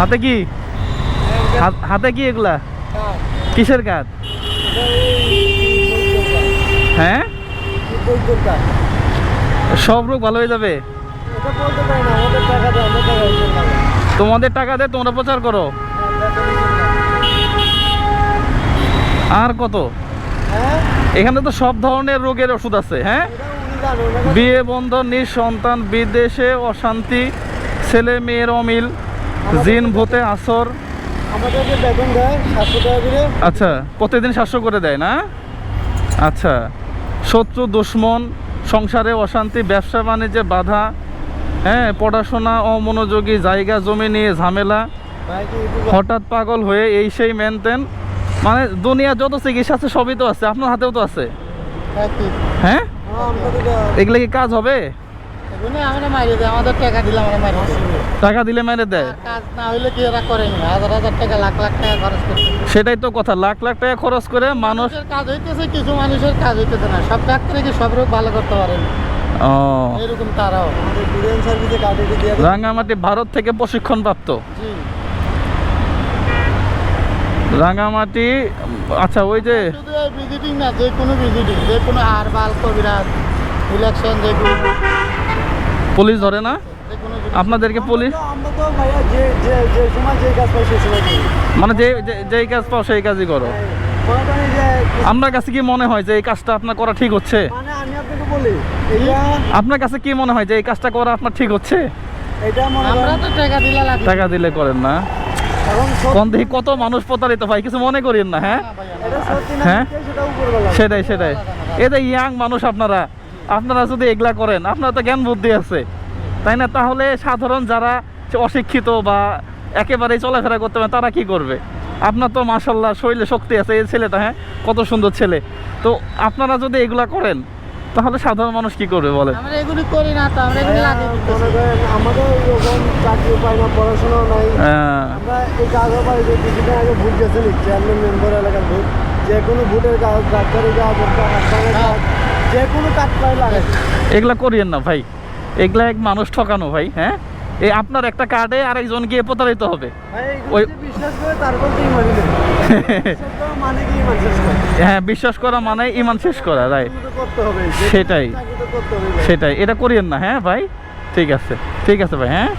হাতে কি? হাতে কি এগুলা? কিসের কাজ হ্যাঁ? সব রোগ ভালো হয়ে যাবে? তোমাদের টাকা দিয়ে তোমরা প্রচার করো। আর কত? এখানে তো সব ধরনের রোগের ওষুধ আছে হ্যাঁ? বিয়ে, বন্ধন, নিঃসন্তান, বিদেশে অশান্তি, ছেলে, মেয়ের অমিল জিন ভূতে আসর? আমাদেরকে বেতন দেয় সাতশো টাকা করে। আচ্ছা প্রতিদিন সাতশো করে দেয় না? আচ্ছা শত্রু দুশ্মন সংসারে অশান্তি ব্যবসা বাণিজ্যে বাধা হ্যাঁ পড়াশোনা অমনোযোগী জায়গা জমি নিয়ে ঝামেলা? হঠাৎ পাগল হয়ে এই সেই মেনটেন মানে দুনিয়া যত চিকিৎসা আছে সবই তো আছে আপনার হাতেও তো আছে। হ্যাঁ? হ্যাঁ? এগুলো কি কাজ হবে? টাকা দিলে আমরা মারিয়ে টাকা দিলে মেরে দেয়? কাজ না হইলে কি করেনি হাজার হাজার টাকা লাখ লাখ টাকা খরচ করছে সেটাই তো কথা লাখ লাখ টাকা খরচ করে মানুষ মানুষের কাজ হইতেছে কিছু মানুষের কাজ হইতেছে না। সব ডাক্তারে কি সব রোগ ভালো করতে পারেন ও। এরকম তারাও। রাঙ্গামাটি ভারত থেকে প্রশিক্ষণ প্রাপ্ত জি। রাঙ্গামাটি আচ্ছা ওই যে শুধু ভিজিটিং না যে কোনো ভিজিটিং যে কোনো হারবাল কবিরাজ ইলেকশন যে কোনো পুলিশ ধরে না? আপনাদেরকে পুলিশ। মানে যে যে- যেই কাজ পাও সেই কাজই করো। আপনার কাছে কি মনে হয় যে এই কাজটা আপনার করা ঠিক হচ্ছে? এটা আপনার কাছে কি মনে হয় যে এই কাজটা করা আপনার ঠিক হচ্ছে? এটা তো টাকা দিলে টাকা দিলে করেন না। কোন দেখি কত মানুষ প্রতারিত ভাই কিছু মনে করেন না হ্যাঁ? এটা হ্যাঁ? উপরবেলা সেটাই সেটাই। এই যে ইয়াং মানুষ আপনারা আপনারা যদি এগুলা করেন আপনার তো জ্ঞান বুদ্ধি আছে। তাই না? তাহলে সাধারণ যারা অশিক্ষিত বা একেবারেই চলাফেরা করতে পারে তারা কি করবে? আপনার তো মাসাল্লাহ শরীরে শক্তি আছে এই ছেলেটা হ্যাঁ? কত সুন্দর ছেলে। তো আপনারা যদি এগুলা করেন তাহলে সাধারণ মানুষ কি করবে বলেন? আমরা এগুলি করি না তো আমরা এগুলি লাগে আমাদের যখন চাকরি পাই না পড়াশোনাও নাই হ্যাঁ, আমরা এই পাই যে কিছুদিন আগে ভোট গেছে চেয়ারম্যান মেম্বার এলাকার ভোট যে কোনো ভোটের কাজ ডাক্তারের কাজ যে কোনো কাজ লাগে এগুলা করিয়েন না ভাই। এগুলা এক মানুষ ঠকানো ভাই হ্যাঁ? এই আপনার একটা কার্ডে আর একজন গিয়ে প্রতারিত হবে। ওই- বিশ্বাস করে তারপর মানে হ্যাঁ বিশ্বাস করা মানে ইমান শেষ করা কোনো সেটাই। সেটাই। এটা করিয়েন না হ্যাঁ ভাই? ঠিক আছে ঠিক আছে ভাই হ্যাঁ?